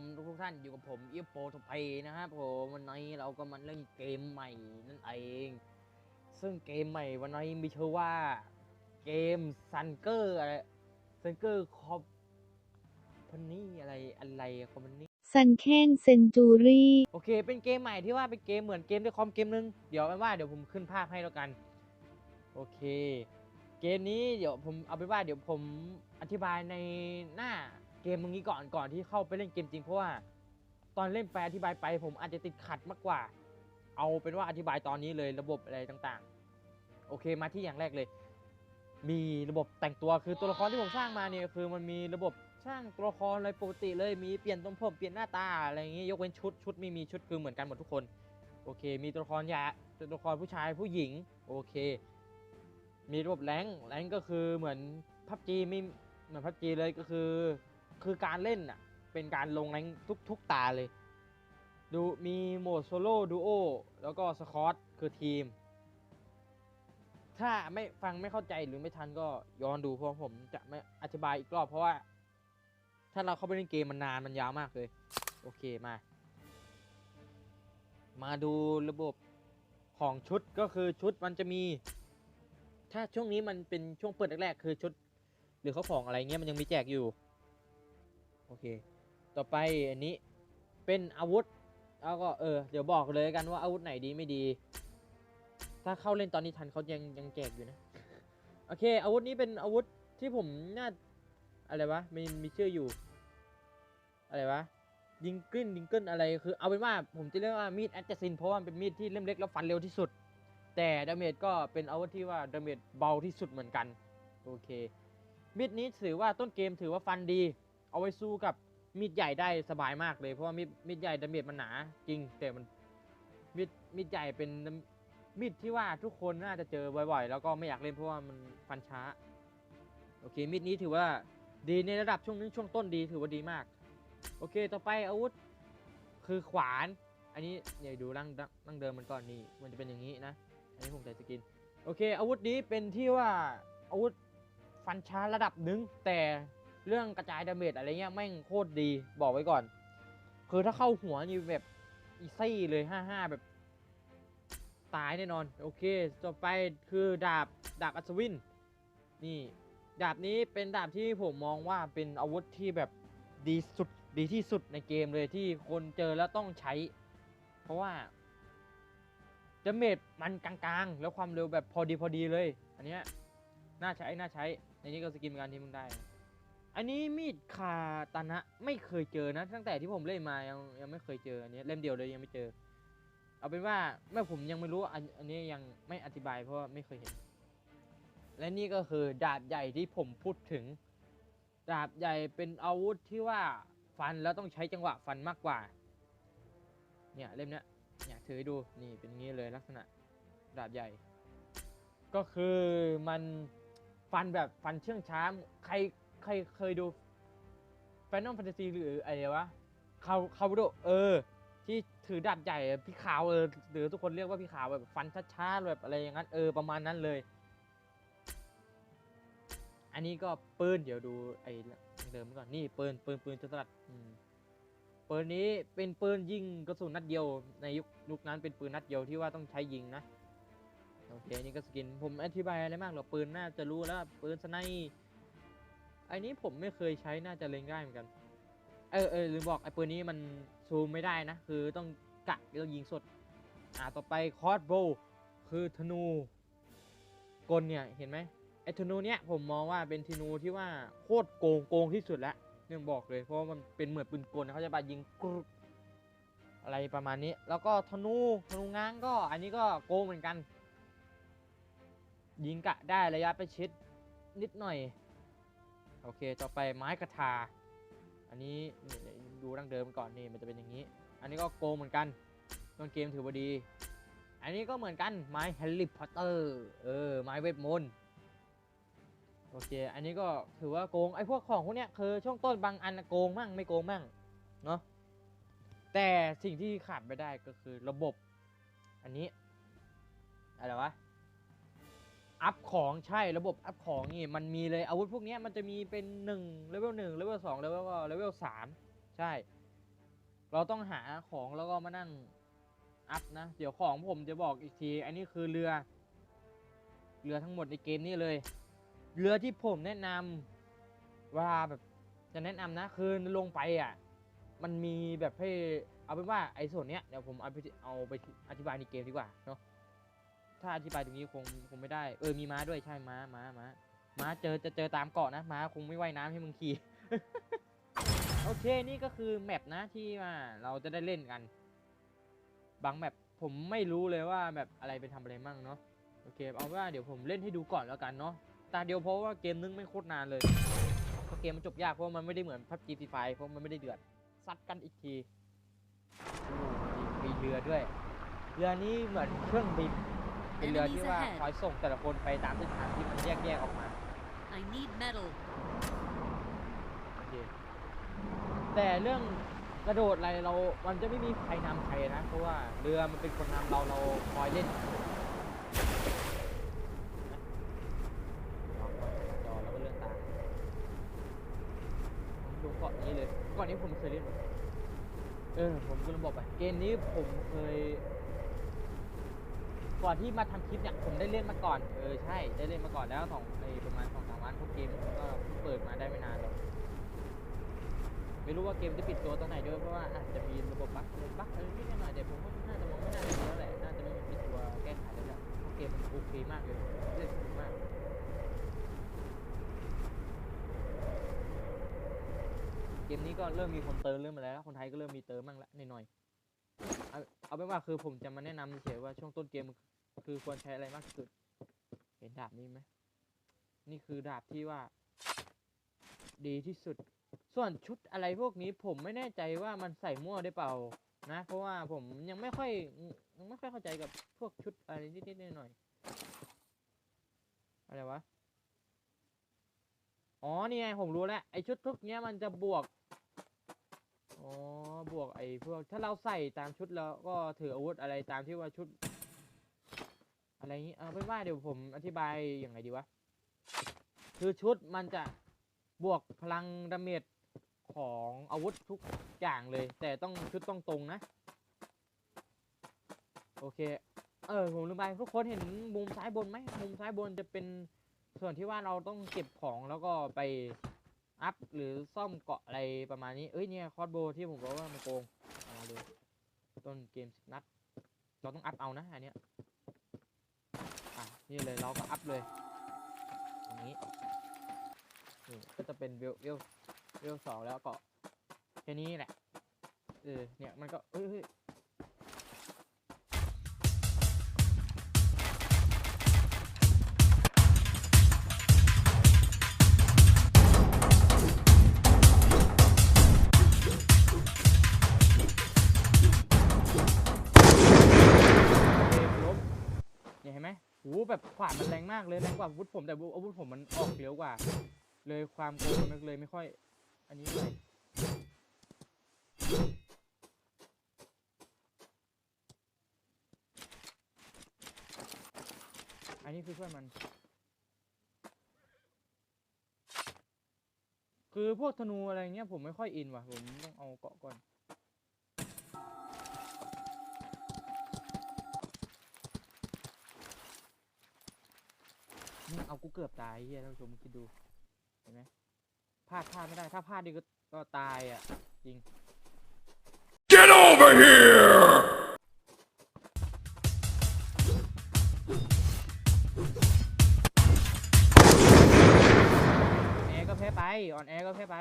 มทุกๆท่านอยู่กับผมอีโปทไพนะครับผมวันนี้เราก็มาเล่นเกมใหม่นั่นเอง ซึ่งเกมใหม่วันนี้มีชื่อว่าเกมซันเกอร์อะไรซันเกอร์คอมพานี่อะไรอะไรคอมพานี่ซันเคนเซนจูรี่โอเค เป็นเกมใหม่ที่ว่าเป็นเกมเหมือนเกมในคอมเกมนึงเดี๋ยวไม่ว่าเดี๋ยวผมขึ้นภาพให้แล้วกัน โอเค เกมนี้เดี๋ยวผมเอาไปนว่าเดี๋ยวผมอธิบายในหน้า เกมตรงนี้ก่อนก่อนที่เข้าไปเล่นเกมจริงเพราะว่าตอนเล่นไปอธิบายไป ผมอาจจะติดขัดมากกว่า เอาเป็นว่าอธิบายตอนนี้เลยระบบอะไรต่างๆ โอเคมาที่อย่างแรกเลย มีระบบแต่งตัวคือตัวละครที่ผมสร้างมาเนี่ยคือมันมีระบบสร้างตัวละครอะไรปกติเลยมีเปลี่ยนตรงผมเปลี่ยนหน้าตาอะไรอย่างเงี้ยยกเว้นชุดชุดไม่มีชุดคือเหมือนกันหมดทุกคน โอเค มีตัวละครยาตัวละครผู้ชายผู้หญิงโอเค มีระบบแรงแรงก็คือเหมือนพับจีไม่เหมือนพับจีเลยก็คือ คือการเล่นอะ เป็นการลงแรงทุกทุกตาเลย ดูมีโหมดโซโล่ดูโอแล้วก็สคอตคือทีม ถ้าไม่ฟังไม่เข้าใจหรือไม่ทันก็ย้อนดูเพราะผมจะไม่อธิบายอีกรอบเพราะว่า ถ้าเราเข้าไปเล่นเกมมันนานมันยาวมากเลย โอเคมา มาดูระบบของชุดก็คือชุดมันจะมี ถ้าช่วงนี้มันเป็นช่วงเปิดแรกๆคือชุด หรือเขาของอะไรเงี้ยมันยังมีแจกอยู่ โอเค ต่อไปอันนี้เป็นอาวุธ แล้วก็เออ เดี๋ยวบอกเลยกันว่าอาวุธไหนดีไม่ดี ถ้าเข้าเล่นตอนนี้ทันเขายังยังแจกอยู่นะ โอเค อาวุธนี้เป็นอาวุธที่ผมน่าอะไรวะมีมีชื่ออยู่ อะไรวะดิงกึ้นดิงเกิ้ลอะไรคือเอาเป็นว่าผมจะเรียกว่ามีดแอ s จซินเพราะว่ามันเป็นมีดที่เล่มเล็กแล้วฟันเร็วที่สุด แต่ดาเมจก็เป็นอาวุธที่ว่าดาเมจเบาที่สุดเหมือนกัน โอเคมีดนี้ถือว่าต้นเกมถือว่าฟันดี เอาไว้สู้กับมีดใหญ่ได้สบายมากเลยเพราะว่ามีดมีดใหญ่ดาเมจมันหนาจริง แต่มันมีดมีดใหญ่เป็นมีดที่ว่าทุกคนน่าจะเจอบ่อยๆ แล้วก็ไม่อยากเล่นเพราะว่ามันฟันช้าโอเคมีดนี้ถือว่าดีในระดับช่วงนี้ช่วงต้นดีถือว่าดีมาก โอเคต่อไปอาวุธคือขวาน อันนี้เนี่ยดูร่างร่างเดิมมันก่อนนี่มันจะเป็นอย่างนี้นะ อันนี้ผมใส่สกินโอเค อาวุธนี้เป็นที่ว่าอาวุธฟันช้าระดับหนึ่งแต่ เรื่องกระจายดาเมจอะไรเงี้ยแม่งโคตรดีบอกไว้ก่อน คือถ้าเข้าหัวนี่แบบอีซี่เลยห้าห้าแบบ ตายแน่นอน โอเค ต่อไปคือดาบดาบอัศวิน นี่ ดาบนี้เป็นดาบที่ผมมองว่าเป็นอาวุธที่แบบดีสุดดีที่สุดในเกมเลยที่คนเจอแล้วต้องใช้ เพราะว่าดาเมจมันกลางๆ แล้วความเร็วแบบพอดีพอดีเลย อันเนี้ยน่าใช้น่าใช้ในนี้ก็สกินกันที่มึงได้ อันนี้มีดคาตานะไม่เคยเจอนะ ตั้งแต่ที่ผมเล่นมายังยังไม่เคยเจออันนี้เล่มเดียวเลยยังไม่เจอ เอาเป็นว่าแม่ผมยังไม่รู้อันอันนี้ยังไม่อธิบายเพราะไม่เคยเห็น และนี่ก็คือดาบใหญ่ที่ผมพูดถึง ดาบใหญ่เป็นอาวุธที่ว่าฟันแล้วต้องใช้จังหวะฟันมากกว่า เนี่ยเล่มเนี้ยเนี่ยถือให้ดูนี่เป็นงี้เลยลักษณะดาบใหญ่ ก็คือมันฟันแบบฟันเชื่องช้าใคร ใครเคยดูแฟนนอมแฟนตาซีหรืออะไรวะคาคาบุโดเออ ที่ถือดาบใหญ่อะพี่ขาวเออหรือทุกคนเรียกว่าพี่ขาวแบบฟันช้าๆแบบอะไรอย่างนั้นเออประมาณนั้นเลย อันนี้ก็ปืนเดี๋ยวดูไอ้เดิมก่อนนี่ปืนปืนปืนจะสลัดอืมปืนนี้เป็นปืนยิงกระสุนนัดเดียวในยุคยุคนั้นเป็นปืนนัดเดียวที่ว่าต้องใช้ยิงนะโอเคอันนี้ก็สกินผมอธิบายอะไรมากหรอกปืนน่าจะรู้แล้วปืนสไนป์ อันนี้ผมไม่เคยใช้น่าจะเล็งได้เหมือนกัน เออเออลืมบอกไอ้ปืนนี้มันซูมไม่ได้นะ คือต้องกะแล้วยิงสด อ่าต่อไปคอร์สโบคือธนูกลเนี่ยเห็นไหมไอ้ธนูเนี้ยผมมองว่าเป็นธนูที่ว่าโคตรโกงโกงที่สุดแล้วเนี่ยบอกเลยเพราะว่ามันเป็นเหมือนปืนกลนะเขาจะบายิงกรุอะไรประมาณนี้ แล้วก็ธนูธนูง้างก็ อันนี้ก็โกงเหมือนกัน ยิงกะได้ระยะประชิดนิดหน่อย อเค ต่อไปไม้กระทา อันนี้ดูดั้งเดิมก่อนนี่มันจะเป็นอย่างนี้ อันนี้ก็โกงเหมือนกันต้นเกมถือว่าดี อันนี้ก็เหมือนกันไม้แฮร์รี่พอตเตอร์เออไม้เวทมนต์โอเค อันนี้ก็ถือว่าโกงไอ้พวกของพวกเนี้ยคือช่วงต้นบางอันโกงมั่งไม่โกงมั่งเนาะแต่สิ่งที่ขาดไม่ได้ก็คือระบบ อันนี้อะไรวะ อัพของใช่ระบบอัพของนี่มันมีเลยอาวุธพวกนี้มันจะมีเป็น1เลเวล1เลเวล2เลเวลเลเวล3ใช่ เราต้องหาของแล้วก็มานั่งอัพนะ เดี๋ยวของผมจะบอกอีกที อันนี้คือเรือ เรือทั้งหมดในเกมนี้เลย เรือที่ผมแนะนำเวลาแบบจะแนะนำนะ คือลงไปอะมันมีแบบให้เอาเป็นว่าไอ้ส่วนเนี้ยเดี๋ยวผมเอาไปเอาไปอธิบายในเกมดีกว่าเนาะ ถ้าอธิบายตรงนี้คงคงไม่ได้ เออมีม้าด้วยใช่ม้าม้าม้าม้าเจอจะเจอตามเกาะนะม้าคงไม่ว่ายน้ำให้มึงขี่ โอเคนี่ก็คือแมปนะที่ว่าเราจะได้เล่นกัน บางแมปผมไม่รู้เลยว่าแบบอะไรไปทำอะไรมั่งเนาะโอเคเอาว่าเดี๋ยวผมเล่นให้ดูก่อนแล้วกันเนาะตาเดียวเพราะว่าเกมนึงไม่โคตรนานเลยเพราะเกมมันจบยากเพราะมันไม่ได้เหมือนพับจีฟีไฟเพราะมันไม่ได้เดือดซัดกันอีกทีมีเรือด้วย เรือนี้เหมือนเครื่องบิน เป็นเรือที่ว่าคอยส่งแต่ละคนไปตามเส้นทางที่มันแยกแยกๆออกมา I need metal. โอเคแต่เรื่องกระโดดอะไรเรา มันจะไม่มีใครนำใครนะ เพราะว่าเรือมันเป็นคนนำเราเราคอยเล่นจอแล้วก็เลื่อนตามผมดูเกาะนี้เลยเกาะนี้ผมเคยเล่น เออ ผมก็ลืมบอกไป เกมนี้ผมเคย ก่อนที่มาทำคลิปเนี่ยผมได้เล่นมาก่อน เออใช่ ได้เล่นมาก่อนแล้วสองไอประมาณสองสามวันพราะเกมก็เปิดมาได้ไม่นานหรอกไม่รู้ว่าเกมจะปิดตัวตอนไหนด้วยเพราะว่าอาจจะมีระบบบั๊กอะไรบั๊กอะไรนิดหน่อยแต่ผมว่าน่าจะมองไม่น่าจะมีแล้วแหละน่าจะไม่มีตัวแก้ไขแล้วแหละเพราะเกมมันโอเคมากเลยเล่นสนุกมาก เกมนี้ก็เริ่มมีคนเติมเริ่มมาแล้ว คนไทยก็เริ่มมีเติมบ้างแล้วหน่อยๆ เอาเอาเป็นว่าคือผมจะมาแนะนำเฉยว่าช่วงต้นเกมคือควรใช้อะไรมากที่สุด เห็นดาบนี้ไหมนี่คือดาบที่ว่า ดีที่สุด ส่วนชุดอะไรพวกนี้ผมไม่แน่ใจว่ามันใส่มั่วได้เปล่านะ เพราะว่าผมยังไม่ค่อยยังไม่ค่อยเข้าใจกับพวกชุดอะไรนิดๆหน่อยๆอะไรวะอ๋อนี่ไงผมรู้แล้วไอชุดทุกเนี้ยมันจะบวก อ๋อบวกไอ้พวกถ้าเราใส่ตามชุดแล้วก็ถืออาวุธอะไรตามที่ว่าชุด อะไรงี้เอาเป็นว่าเดี๋ยวผมอธิบายยังไงดีวะคือชุดมันจะบวกพลังดาเมจของอาวุธทุกอย่างเลย แต่ต้องชุดต้องตรงนะ โอเค เออผมลืมไปทุกคนเห็นมุมซ้ายบนไหมมุมซ้ายบนจะเป็นส่วนที่ว่าเราต้องเก็บของแล้วก็ไป อัพหรือซ่อมเกาะอะไรประมาณนี้ เอ้ยเนี่ยคอร์สโบที่ผมบอกว่ามันโกงเอามาเลยต้นเกมสิบนัด เราต้องอัพเอานะอันเนี้ยอะนี่เลยเราก็อัพเลยอย่างนี้นี่ก็จะเป็นเวลเวลเวลสองแล้วเก็แค่นี้แหละเออเนี่ยมันก็เอ้ย โหแบบขวานมันแรงมากเลยแรงกว่าอาวุธผมแต่อาวุธผมมันออกเร็วกว่า เลยความโกงมันเลยไม่ค่อย อันนี้เลยอันนี้คือช่วยมัน คือพวกธนูอะไรเงี้ยผมไม่ค่อยอินว่ะผมต้องเอาเกาะก่อน นี่เอากูเกือบตายเฮียท่านผู้ชมคิดดู เห็นไหมพลาดพลาดไม่ได้ ถ้าพลาดดีก็ก็ตายอะ จริง Get over here! อ่อนแอก็แพ้ไปอ่อนแอก็แพ้ไป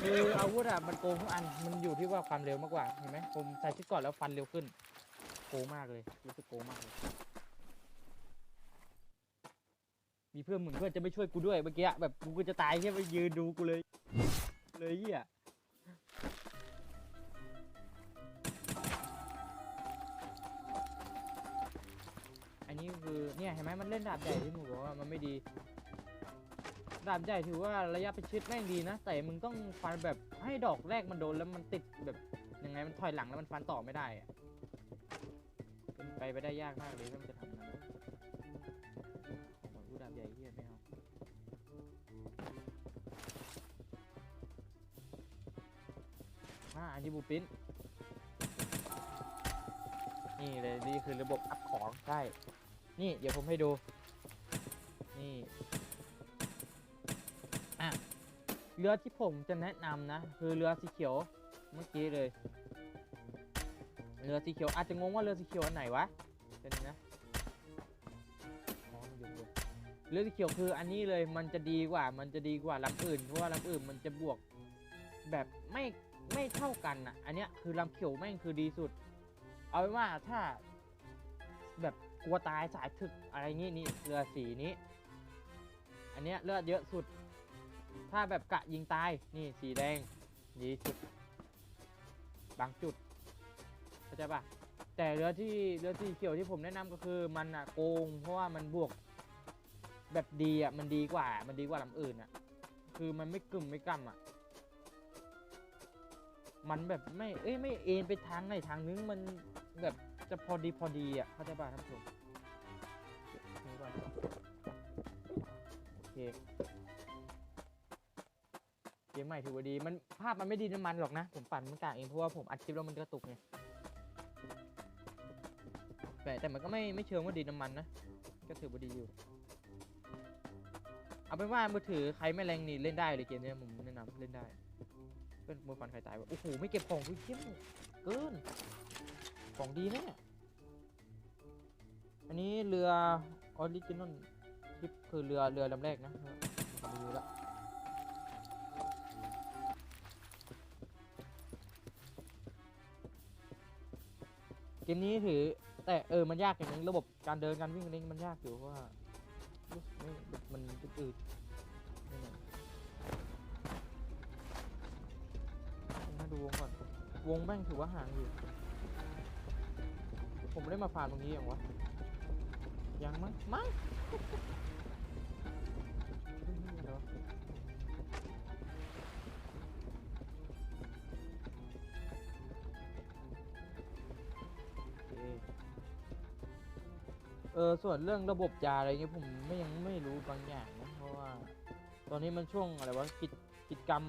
คืออาวุ ธอะมันโกงทุกอัน มันอยู่ที่ว่าความเร็วมากกว่า เห็นไหมผมใส่ชุดก่อนแล้วฟันเร็วขึ้น โกงมากเลย รู้สึกโกงมากเลย มีเพื่อนเหมือนเพื่อนจะไม่ช่วยกูด้วยเมื่อกี้แบบกูก็จะตายแค่ไปยืนดูกูเลย เลยเหี้ยอันนี้คือเนี่ยเห็นไหมมันเล่นดาบใหญ่ที่หนูบอกว่ามันไม่ดี ดาบใหญ่ถือว่าระยะประชิดแม่งดีนะ แต่มึงต้องฟันแบบ ให้ดอกแรกมันโดนแล้วมันติดแบบยังไงมันถอยหลังแล้วมันฟันต่อไม่ได้อะเป็นไปไปได้ยากมากเลยถ้ามันจะทำอย่างนั้นโอ้โหกูดาบใหญ่เฮียไม่เอาอ่าอันนี้บูปินนี่เลยนี่คือระบบอัพของใช่นี่เดี๋ยวผมให้ดู นี่ เรือที่ผมจะแนะนำนะ คือเรือสีเขียวเมื่อกี้เลย เรือสีเขียวอาจจะงงว่าเรือสีเขียวอันไหนวะเป็นนะอ๋อมันอยู่เรือสีเขียวคืออันนี้เลยมันจะดีกว่า มันจะดีกว่าลำอื่นเพราะว่าลำอื่นมันจะบวกแบบไม่ไม่เท่ากันอะ อันเนี้ยคือลำเขียวแม่งคือดีสุด เอาเป็นว่าถ้าแบบกลัวตายสายถึกอะไรงี้นี่เรือสีนี้ อันเนี้ยเลือดเยอะสุด ถ้าแบบกะยิงตายนี่สีแดงดีสุด บางจุดเข้าใจปะแต่เรือที่เรือสีเขียวที่ผมแนะนำก็คือมันอะโกง เพราะว่ามันบวกแบบดีอะมันดีกว่า มันดีกว่าลำอื่นอะคือมันไม่กึ่มไม่กำอะมันแบบไม่เอ้ยไม่เอ็นไปทางไหนทางนึงมันแบบจะพอดีพอดีอะเข้าใจปะท่านผู้ชมเก็บทิ้งก่อนโอเค กมใหม่ถือว่าดี มันภาพมันไม่ดีน้ำมันหรอกนะ ผมปั่นมันกากเองเพราะว่าผมอัดคลิปแล้วมันกระตุกไงแต่แต่มันก็ไม่ไม่เชิงว่าดีน้ำมันนะ ก็ถือว่าดีอยู่ เอาเป็นว่ามือถือใครไม่แรงนี่เล่นได้เลยเกมเนี้ยผมแนะนำเล่นได้เพื่อนมือฟันใครตายวะโอ้โหไม่เก็บของพี่เข้มเกิน ของดีแน่อันนี้เรือออริจินอลคลิปคือเรือเรือลำแรกนะรีวิวละ เกมนี้ถือแต่เออมันยากอย่างนึงระบบการเดินการวิ่งอะไรมันยากอยู่เพราะว่ามันอืดมาดูวงก่อน วงแม่งถือว่าห่างอยู่ ผมไม่ได้มาผ่านตรงนี้อย่างวะ ยังมั้งมั้ง ส่วนเรื่องระบบยาอะไรเงี้ยผมไม่ยังไม่รู้บางอย่างนะเพราะว่า ตอนนี้มันช่วงอะไรวะกิจกิจกรรม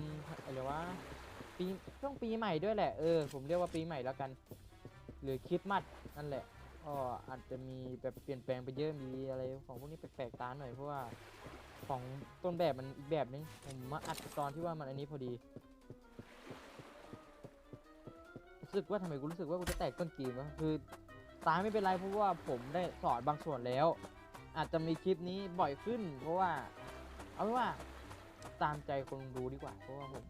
อะไรวะปีช่วงปีใหม่ด้วยแหละเออผมเรียกว่าปีใหม่แล้วกัน หรือคริดมัดนั่นแหละก็อาจจะมีแบบเปลี่ยนแปลงไปเยอะมีอะไรของพวกนี้แปลกๆตาหน่อยเพราะว่าของต้นแบบมันอีกแบบนึงผมมาอัดตอนที่ว่ามันอันนี้พอดีรู้สึกว่าทำไมกูรู้สึกว่ากูจะแตกต้นเกมวะคือ ตายไม่เป็นไรเพราะว่าผมได้สอนบางส่วนแล้ว อาจจะมีคลิปนี้บ่อยขึ้น เพราะว่า เอาเป็นว่าตามใจคนดูดีกว่า เพราะว่าผม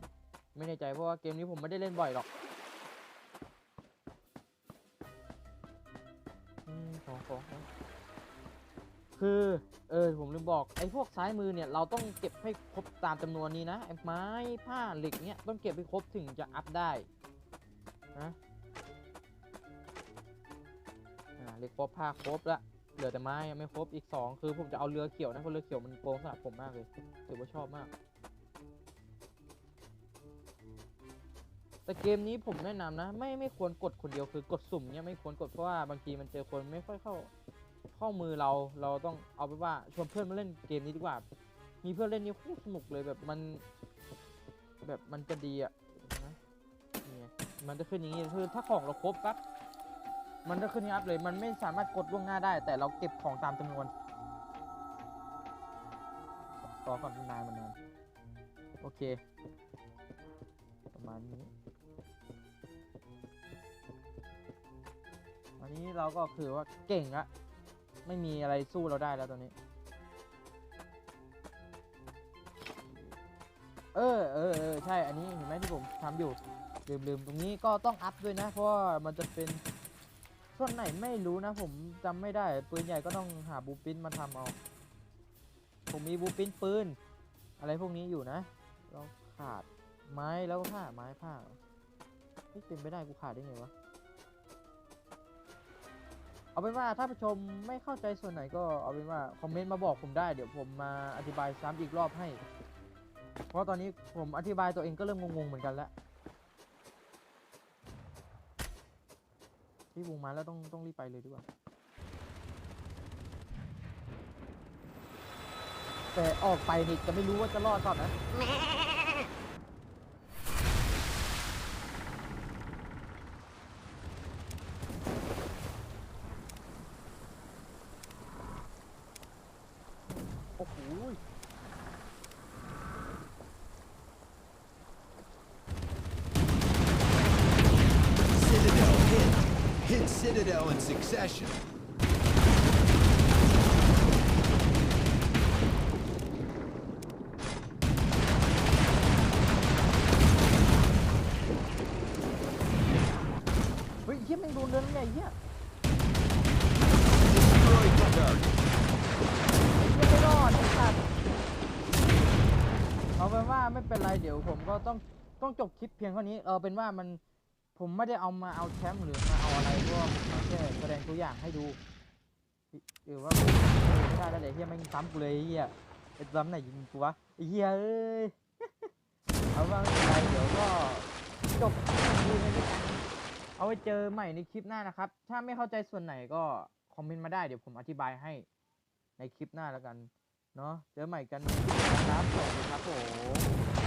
ไม่แน่ใจเพราะว่าเกมนี้ผมไม่ได้เล่นบ่อยหรอกอืมของของของคือเออผมลืมบอกไอ้พวกซ้ายมือเนี่ยเราต้องเก็บให้ครบตามจำนวนนี้นะไอ้ไม้ผ้าเหล็กเนี่ยต้องเก็บให้ครบถึงจะอัพได้นะ ครบผ้าครบล้วเหลือแต่ไม้ยังไม่ครบอีกสองคือผมจะเอาเรือเขียวนะเพราะเรือเขียวมันโกงสำหรับผมมากเลยถือว่าชอบมาก แต่เกมนี้ผมแนะนำนะ ไม่ไม่ควรกดคนเดียวคือกดสุ่มเนี่ยไม่ควรกดเพราะว่าบางทีมันเจอคนไม่ค่อยเข้าเข้ามือเราเราต้องเอาไปว่าชวนเพื่อนมาเล่นเกมนี้ดีกว่า มีเพื่อนเล่นนี่คตรสนุกเลยแบบมัน แบบมันจะดีอะนะนี่มันจะขึ้นอย่างนี้คือถ้าของเราครบปั๊บ มันจะขึ้นยับเลย มันไม่สามารถกดล่วงหน้าได้ แต่เราเก็บของตามจำนวนต่อก่อนนานมันนานโอเค ประมาณนี้อันนี้เราก็คือว่าเก่งละไม่มีอะไรสู้เราได้แล้วตอนนี้ เออเออเออใช่ อันนี้เห็นไหมที่ผมทำอยู่ลืมลืมตรงนี้ก็ต้องอัพด้วยนะ เพราะว่ามันจะเป็น ส่วนไหนไม่รู้นะผมจำไม่ได้ ปืนใหญ่ก็ต้องหาบูปินมาทำเอาผมมมีบูปินปืน อะไรพวกนี้อยู่นะเราขาดไม้แล้วผ้าไม้ผ้าไม่เป็นไปได้กูขาดได้ไงวะเอาเป็นว่าถ้าผู้ชมไม่เข้าใจส่วนไหนก็เอาเป็นว่าคอมเมนต์มาบอกผมได้เดี๋ยวผมมาอธิบายซ้ำอีกรอบให้ เพราะตอนนี้ผมอธิบายตัวเองก็เริ่มงงๆเหมือนกันแล้ว ที่วงมาแล้วต้องต้องรีบไปเลยดีกว่า แต่ออกไปนี่จะไม่รู้ว่าจะรอดก่อนนะ โอ้โห Citadel hit. Hit Citadel in succession. เฮ้ยเฮียแม่งโดนเดินไงเฮีย Destroyed the target. เฮียไม่รอดไอ้สัตว์เอาเป็นว่าไม่เป็นไรเดี๋ยวผมก็ต้องต้องจบคลิปเพียงเท่านี้ เอาเป็นว่ามัน ผมไม่ได้เอามาเอาแชมป์หรือมาเอาอะไรเพราะว่าผมมาแค่แสดงตัวอย่างให้ดูหรือว่าไม่ได้แล้วเดี๋ยวเฮียแม่งซ้ำกูเลยอ้เฮียไอ้ซ้ำไหนยิงกูวะเฮียเอ้ยเอาว่าไม่เป็นไรเดี๋ยวก็จบคลิปนี้ไปด้วยกันเอาไว้เจอใหม่ในคลิปหน้านะครับ ถ้าไม่เข้าใจส่วนไหนก็คอมเมนต์มาได้เดี๋ยวผมอธิบายให้ในคลิปหน้าแล้วกัน เนาะเจอใหม่กันคลิปหน้าครับสวัสดีครับผม